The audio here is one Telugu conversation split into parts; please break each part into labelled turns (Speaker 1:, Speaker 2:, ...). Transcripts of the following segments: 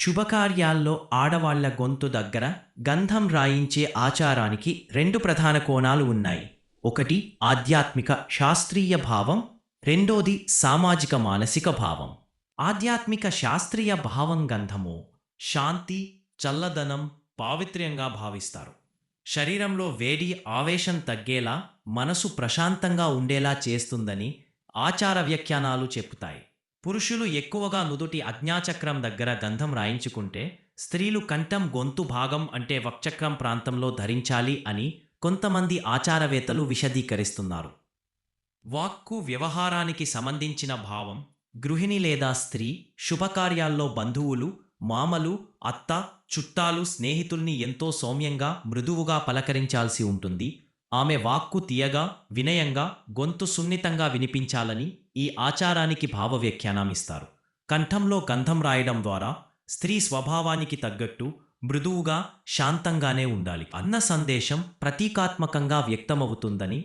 Speaker 1: శుభకార్యాల్లో ఆడవాళ్ళ గొంతు దగ్గర గంధం రాయించే ఆచారానికి రెండు ప్రధాన కోణాలు ఉన్నాయి. ఒకటి ఆధ్యాత్మిక శాస్త్రీయ భావం. రెండోది సామాజిక మానసిక భావం. ఆధ్యాత్మిక శాస్త్రీయ భావం గంధము శాంతి చల్లదనం పావిత్ర్యంగా భావిస్తారు. శరీరంలో వేడి ఆవేశం తగ్గేలా మనసు ప్రశాంతంగా ఉండేలా చేస్తుందని ఆచార వ్యాఖ్యానాలు చెప్తాయి పురుషులు ఎక్కువగా నుదుటి అజ్ఞాచక్రం దగ్గర గంధం రాయించుకుంటే స్త్రీలు కంఠం గొంతు భాగం అంటే వక్చక్రం ప్రాంతంలో ధరించాలి అని కొంతమంది ఆచారవేత్తలు విశదీకరిస్తున్నారు. వాక్కు వ్యవహారానికి సంబంధించిన భావం గృహిణి లేదా స్త్రీ శుభకార్యాల్లో బంధువులు మామలు అత్త చుట్టాలు స్నేహితుల్ని ఎంతో సౌమ్యంగా మృదువుగా పలకరించాల్సి ఉంటుంది. ఆమె వాక్కు తీయగా వినయంగా గొంతు సున్నితంగా వినిపించాలని ఈ ఆచారానికి భావవ్యాఖ్యానమిస్తారు. కంఠంలో గంధం రాయడం ద్వారా స్త్రీ స్వభావానికి తగ్గట్టు మృదువుగా శాంతంగానే ఉండాలి. అన్న సందేశం ప్రతీకాత్మకంగా వ్యక్తమవుతుందని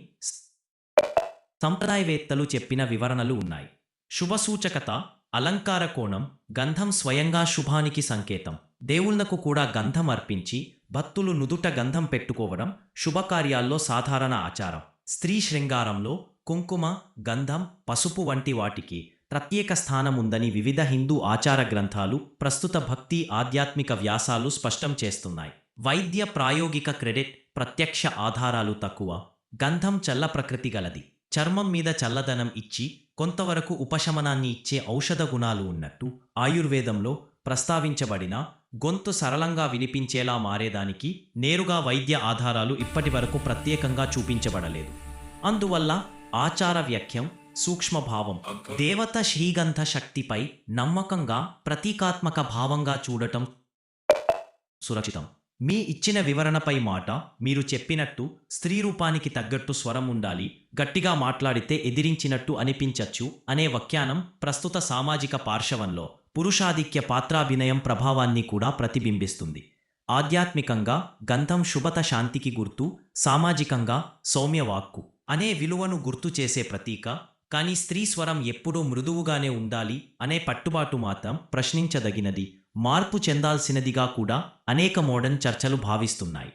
Speaker 1: సంప్రదాయవేత్తలు చెప్పిన వివరణలు ఉన్నాయి. శుభసూచకత అలంకార కోణం గంధం స్వయంగా శుభానికి సంకేతం. దేవుళ్ళకు కూడా గంధం అర్పించి భక్తులు నుదుట గంధం పెట్టుకోవడం శుభకార్యాల్లో సాధారణ ఆచారం. స్త్రీ శృంగారంలో కుంకుమ గంధం పసుపు వంటి వాటికి ప్రత్యేక స్థానం ఉందని వివిధ హిందూ ఆచార గ్రంథాలు ప్రస్తుత భక్తి ఆధ్యాత్మిక వ్యాసాలు స్పష్టం చేస్తున్నాయి. వైద్య ప్రాయోగిక క్రెడిట్ ప్రత్యక్ష ఆధారాలు తక్కువ గంధం చల్ల ప్రకృతి గలది. చర్మం మీద చల్లదనం ఇచ్చి కొంతవరకు ఉపశమనాన్ని ఇచ్చే ఔషధ గుణాలు ఉన్నట్టు ఆయుర్వేదంలో ప్రస్తావించబడిన గొంతు సరళంగా వినిపించేలా మారేదానికి నేరుగా వైద్య ఆధారాలు ఇప్పటి వరకు ప్రత్యేకంగా చూపించబడలేదు. అందువల్ల ఆచార వ్యాఖ్యం సూక్ష్మభావం దేవత శ్రీగంధ శక్తిపై నమ్మకంగా ప్రతీకాత్మక భావంగా చూడటం సురక్షితం. మీ ఇచ్చిన వివరణపై మాట మీరు చెప్పినట్టు స్త్రీ రూపానికి తగ్గట్టు స్వరం ఉండాలి గట్టిగా మాట్లాడితే ఎదిరించినట్టు అనిపించచ్చు అనే వ్యాఖ్యానం ప్రస్తుత సామాజిక పార్శవంలో పురుషాధిక్య పాత్రాభినయం ప్రభావాన్ని కూడా ప్రతిబింబిస్తుంది. ఆధ్యాత్మికంగా గంధం శుభత శాంతికి గుర్తు సామాజికంగా సౌమ్యవాక్కు అనే విలువను గుర్తు చేసే ప్రతీక కానీ స్త్రీ స్వరం ఎప్పుడూ మృదువుగానే ఉండాలి అనే పట్టుబాటు మాత్రం ప్రశ్నించదగినది. మార్పు చెందాల్సినదిగా కూడా అనేక మోడర్న్ చర్చలు భావిస్తున్నాయి.